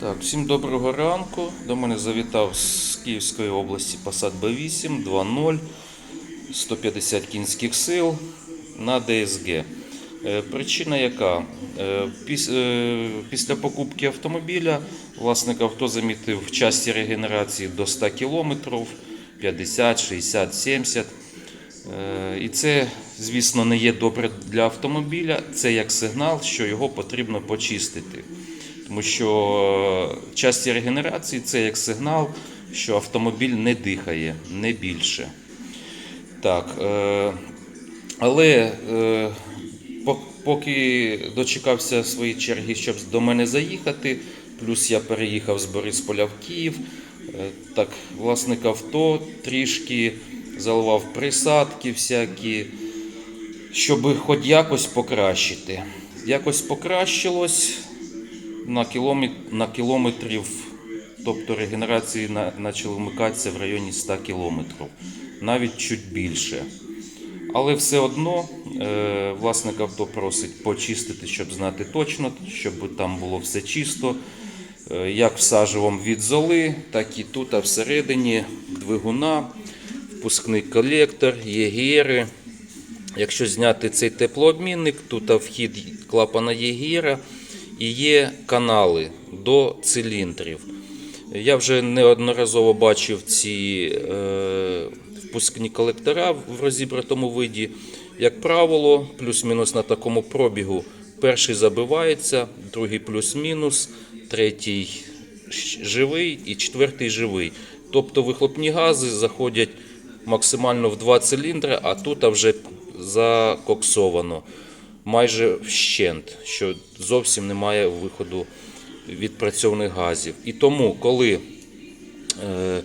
Так, всім доброго ранку. До мене завітав з Київської області Passat B8 2.0 150 кінських сил на DSG. Е, Причина яка? Е, е, Після покупки автомобіля власник авто замітив в часті регенерації до 100 км, 50, 60, 70. Е, І це, звісно, не є добре для автомобіля. Це як сигнал, що його потрібно почистити. Тому що часті регенерації це як сигнал, що автомобіль не дихає, не більше. Так, е, але е, поки дочекався своєї черги, щоб до мене заїхати, плюс я переїхав з Борисполя в Київ, е, так, власник авто трішки заливав присадки всякі, щоб хоч якось покращити. Якось покращилось на, на кілометрів, тобто регенерації почали вмикатися в районі 100 кілометрів, навіть чуть більше. Але все одно е, власник авто просить почистити, щоб знати точно, щоб там було все чисто. Е, як всаживом від золи, так і тут а всередині двигуна, впускний колектор, єгери. Якщо зняти цей теплообмінник, тут вхід клапана єгіра і є канали до циліндрів. Я вже неодноразово бачив ці е, впускні колектора в розібратому виді. Як правило, плюс-мінус на такому пробігу. Перший забивається, другий плюс-мінус, третій живий і четвертий живий. Тобто вихлопні гази заходять максимально в два циліндри, а тут вже закоксовано майже вщент, що зовсім немає виходу відпрацьованих газів. І тому, коли е,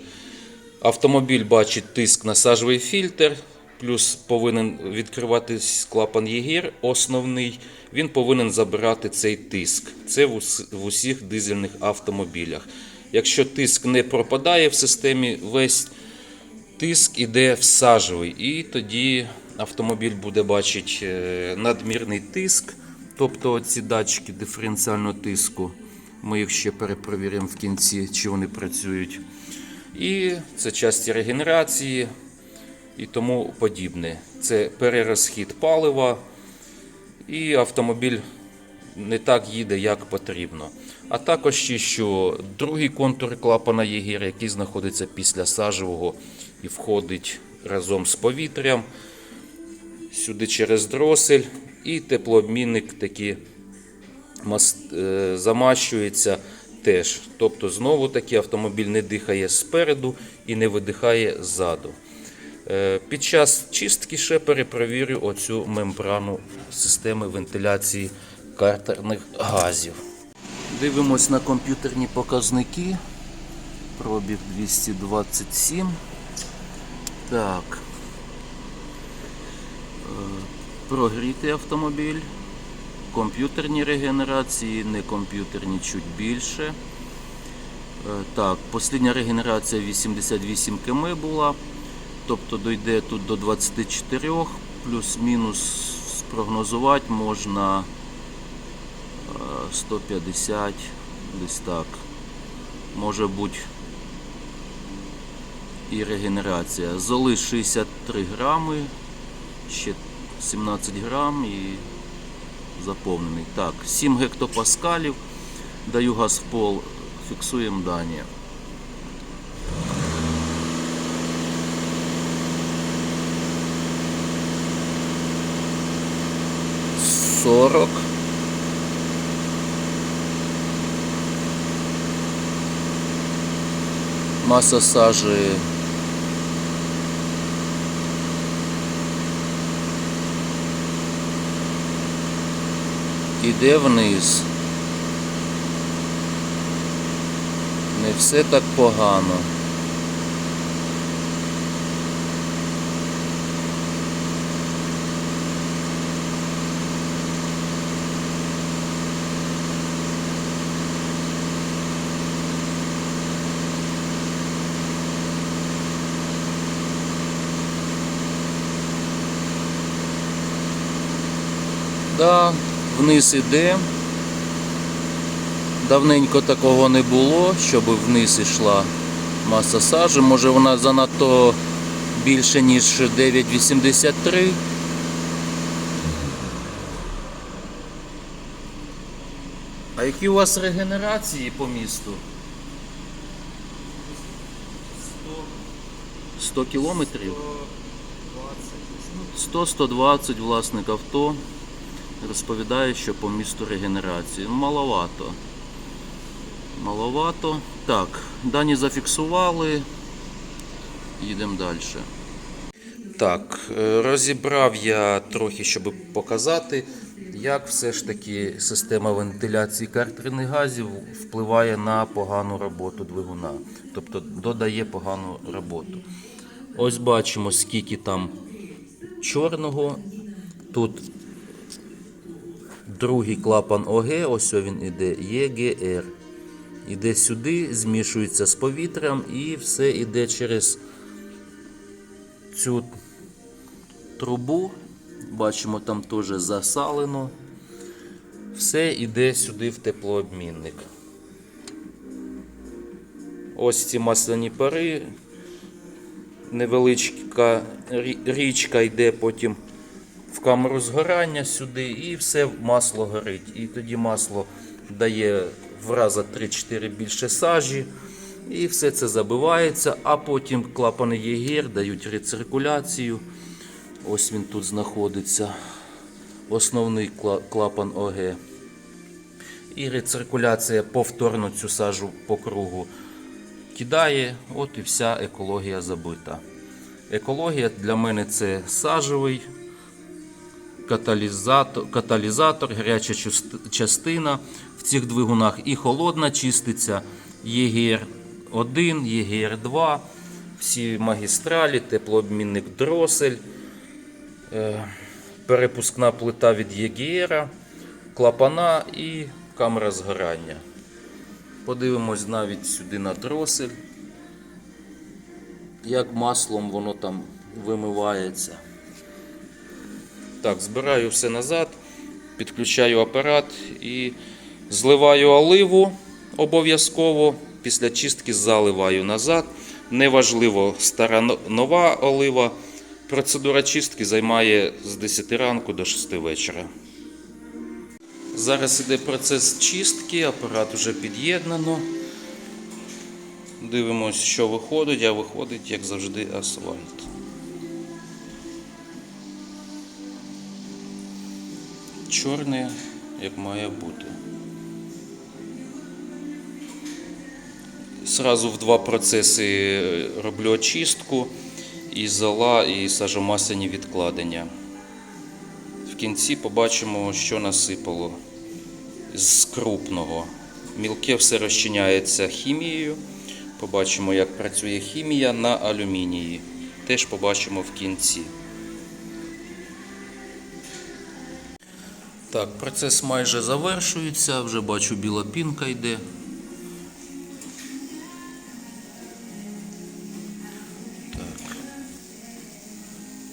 автомобіль бачить тиск на сажовий фільтр, плюс повинен відкриватись клапан ЄГІР основний, він повинен забирати цей тиск. Це в ус- в усіх дизельних автомобілях. Якщо тиск не пропадає в системі, весь тиск іде в сажевий, і тоді автомобіль буде бачити е, надмірний тиск, тобто ці датчики диференціального тиску. Ми їх ще перепровіримо в кінці, чи вони працюють. І це часті регенерації і тому подібне. Це перерозхід палива, і автомобіль не так їде, як потрібно. А також ще, що другий контур клапана Єгір, який знаходиться після сажевого і входить разом з повітрям сюди через дросель, і теплообмінник мас- е, замащується теж. Тобто, знову таки автомобіль не дихає спереду і не видихає ззаду. Е, Під час чистки ще перепровірю оцю мембрану системи вентиляції картерних газів. Дивимось на комп'ютерні показники. Пробіг 227. Так. Е, Прогрітий автомобіль. Комп'ютерні регенерації, не комп'ютерні чуть більше. Е, Так, послідня регенерація 88 км була. Тобто дойде тут до 24, плюс-мінус спрогнозувати можна е, 150, десь так. Може бути і регенерація. Золи 63 грами, ще 17 грам і заповнений. Так, 7 гектопаскалів. Даю газ в пол, фіксуємо дані. Сорок. Маса сажи іде вниз. Не все так погано. Да, вниз іде. Давненько такого не було, щоб вниз йшла маса сажі. Може вона занадто більше, ніж 9,83. А які у вас регенерації по місту? 100 кілометрів? 100-120 власник авто розповідає, що по місту регенерації. Ну, Маловато. Маловато. Так, дані зафіксували. Їдемо далі. Так, е, розібрав я трохи, щоб показати, як все ж таки система вентиляції картерних газів впливає на погану роботу двигуна. Тобто додає погану роботу. Ось бачимо, скільки там чорного. Тут другий клапан ОГ, ось він іде, ЄГР. Іде сюди, змішується з повітрям і все йде через цю трубу. Бачимо, там теж засалено. Все йде сюди в теплообмінник. Ось ці масляні пари. Невеличка річка йде потім в камеру згорання сюди, і все масло горить. І тоді масло дає в раза 3-4 більше сажі. І все це забивається, а потім клапани ЄГР дають рециркуляцію. Ось він тут знаходиться. Основний клапан ОГ. І рециркуляція повторно цю сажу по кругу кидає, от і вся екологія забита. Екологія для мене це сажевий каталізатор, каталізатор гаряча частина в цих двигунах і холодна чиститься ЄГР-1, ЄГР-2, всі магістралі, теплообмінник дросель, е, перепускна плита від ЄГР, клапана і камера згорання. Подивимось навіть сюди на дросель, як маслом воно там вимивається. Так, збираю все назад, підключаю апарат і зливаю оливу обов'язково. Після чистки заливаю назад. Неважливо, стара нова олива. Процедура чистки займає з 10 ранку до 6 вечора. Зараз іде процес чистки, апарат вже під'єднано. Дивимось, що виходить, а виходить, як завжди, асфальт. Чорне, як має бути. Сразу в два процеси е, роблю очистку і зола, і сажомасляні відкладення. В кінці побачимо, що насипало з крупного. Мілке все розчиняється хімією. Побачимо, як працює хімія на алюмінії. Теж побачимо в кінці. Так, процес майже завершується, вже бачу біла пінка йде. Так.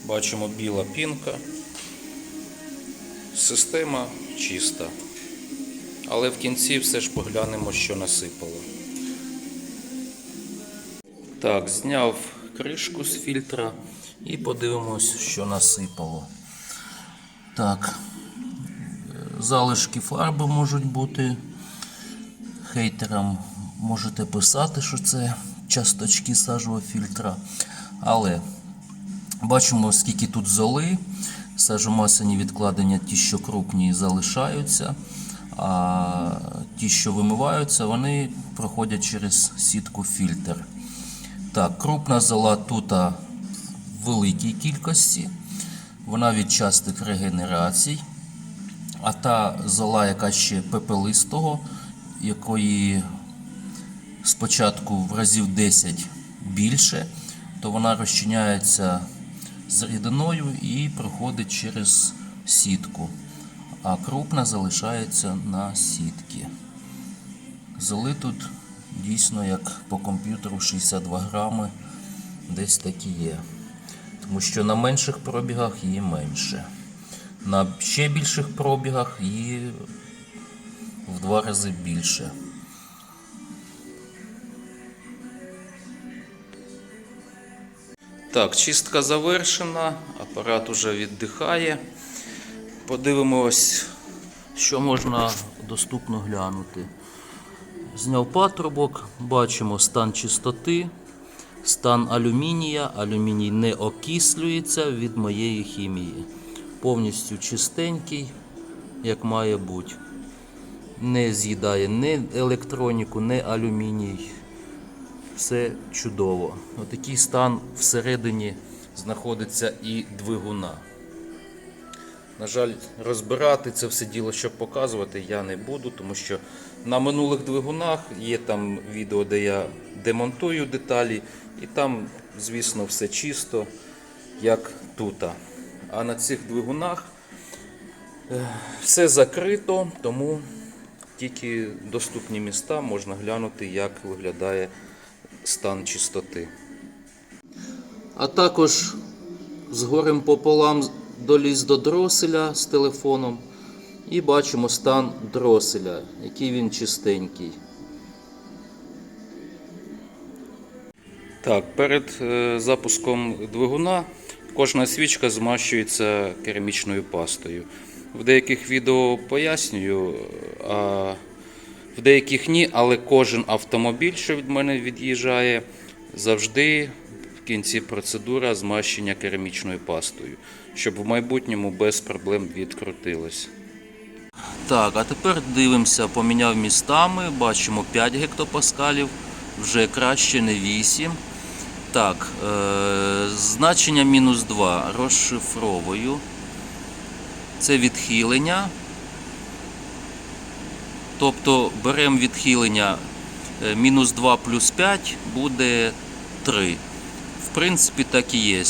Бачимо біла пінка. Система чиста. Але в кінці все ж поглянемо, що насипало. Так, зняв кришку з фільтра і подивимось, що насипало. Так, залишки фарби можуть бути. Хейтерам можете писати, що це часточки сажового фільтра. Але бачимо, скільки тут золи. Сажомасляні відкладення, ті, що крупні, залишаються. А ті, що вимиваються, вони проходять через сітку фільтр. Так, крупна зола тут в великій кількості. Вона від частих регенерацій. А та зола, яка ще пепелистого, якої спочатку в разів 10 більше, то вона розчиняється з рідиною і проходить через сітку. А крупна залишається на сітки. Золи тут дійсно як по комп'ютеру 62 грами, десь такі є. Тому що на менших пробігах її менше. На ще більших пробігах її в два рази більше. Так, чистка завершена, апарат уже віддихає. Подивимось, що можна доступно глянути. Зняв патрубок, бачимо стан чистоти, стан алюмінія. Алюміній не окислюється від моєї хімії. Повністю чистенький, як має бути. Не з'їдає ні електроніку, ні алюміній. Все чудово. Отакий стан всередині знаходиться і двигуна. На жаль, розбирати це все діло, щоб показувати, я не буду, тому що на минулих двигунах є там відео, де я демонтую деталі, і там, звісно, все чисто, як тут. А на цих двигунах е, все закрито, тому тільки доступні міста можна глянути, як виглядає стан чистоти. А також з горем пополам доліз до дроселя з телефоном і бачимо стан дроселя, який він чистенький. Так, перед е, запуском двигуна кожна свічка змащується керамічною пастою. В деяких відео пояснюю, а в деяких ні, але кожен автомобіль, що від мене від'їжджає, завжди в кінці процедура змащення керамічною пастою, щоб в майбутньому без проблем відкрутилось. Так, а тепер дивимося, поміняв містами, бачимо 5 гектопаскалів, вже краще не 8. Так, е- значення мінус 2 розшифровую. Це відхилення. Тобто беремо відхилення е, мінус 2 плюс 5 буде 3. В принципі, так і є.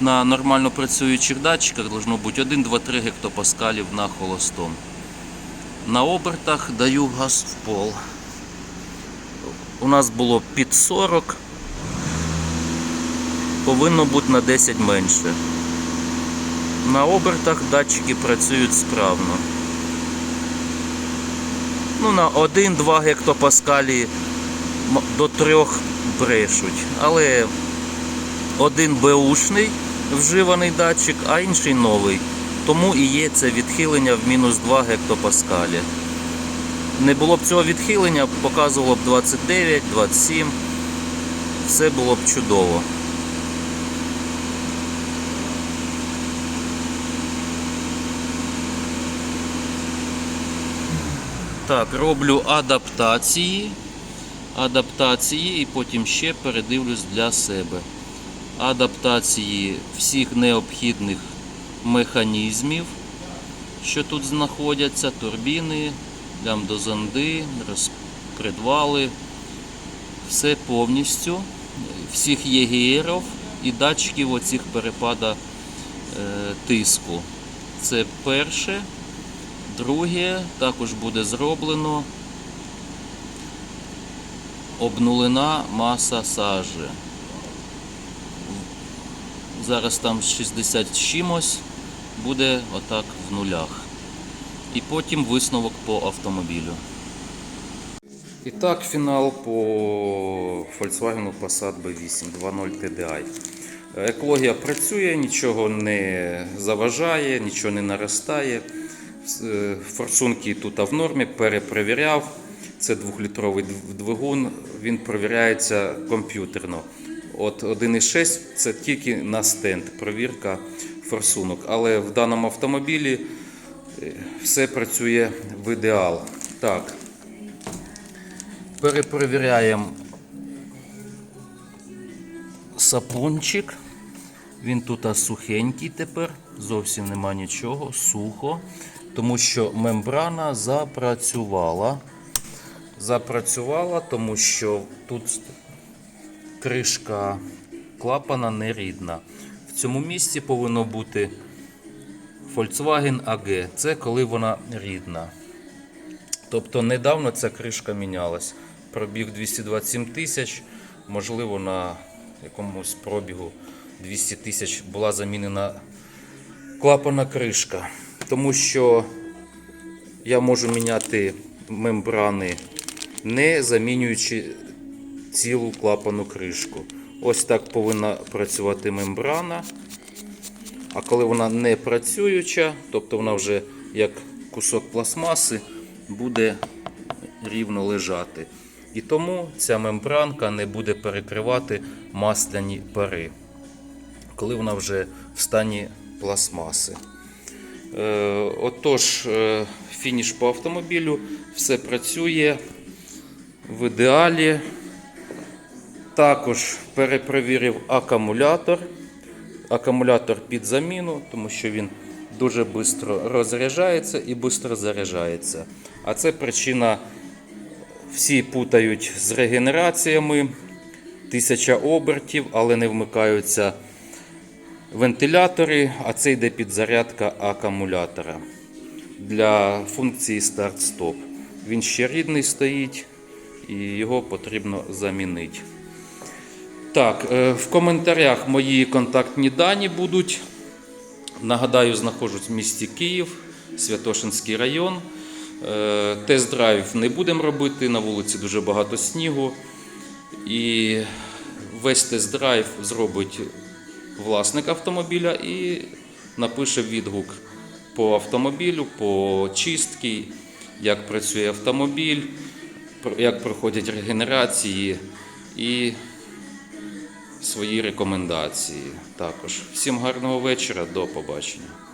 На нормально працюючих датчиках должно бути 1, 2, 3 гектопаскалів на холостом. На обертах даю газ в пол. У нас було під 40, повинно бути на 10 менше. На обертах датчики працюють справно. Ну, на 1-2 гектопаскалі до 3 брешуть. Але один беушний вживаний датчик, а інший новий. Тому і є це відхилення в мінус 2 гектопаскалі. Не було б цього відхилення, показувало б 29, 27. Все було б чудово. Так, роблю адаптації. Адаптації і потім ще передивлюсь для себе. Адаптації всіх необхідних механізмів, що тут знаходяться, турбіни, лямдозонди, розпредвали. Все повністю. Всіх єгерів і датчиків оцих перепада е, тиску. Це перше. Друге також буде зроблено обнулена маса сажі. Зараз там 60 чимось, буде отак в нулях. І потім висновок по автомобілю. І так, фінал по Volkswagen Passat B8 2.0 TDI. Екологія працює, нічого не заважає, нічого не наростає. Е, Форсунки тут в нормі, перепровіряв. Це 2-літровий двигун, він провіряється комп'ютерно. От 1.6 це тільки на стенд, провірка форсунок. Але в даному автомобілі все працює в ідеал. Так. Перепровіряємо сапунчик. Він тут сухенький тепер, зовсім нема нічого, сухо, тому що мембрана запрацювала. Запрацювала, тому що тут кришка клапана не рідна. В цьому місці повинно бути Volkswagen AG. Це коли вона рідна. Тобто недавно ця кришка мінялась. Пробіг 227 тисяч, можливо, на якомусь пробігу 200 тисяч була замінена клапана кришка. Тому що я можу міняти мембрани, не замінюючи цілу клапану кришку. Ось так повинна працювати мембрана. А коли вона не працююча, тобто вона вже як кусок пластмаси, буде рівно лежати. І тому ця мембранка не буде перекривати масляні пари, коли вона вже в стані пластмаси. Е, Отож, е, фініш по автомобілю, все працює в ідеалі. Також перепровірив акумулятор. Акумулятор під заміну, тому що він дуже швидко розряджається і швидко заряджається. А це причина, всі путають з регенераціями, тисяча обертів, але не вмикаються вентилятори, а це йде підзарядка акумулятора для функції старт-стоп. Він ще рідний стоїть і його потрібно замінити. Так, е, в коментарях мої контактні дані будуть. Нагадаю, знаходжусь в місті Київ, Святошинський район. Е, Тест-драйв не будемо робити, на вулиці дуже багато снігу. І весь тест-драйв зробить власник автомобіля і напише відгук по автомобілю, по чистці, як працює автомобіль, як проходять регенерації і свої рекомендації також. Всім гарного вечора, до побачення.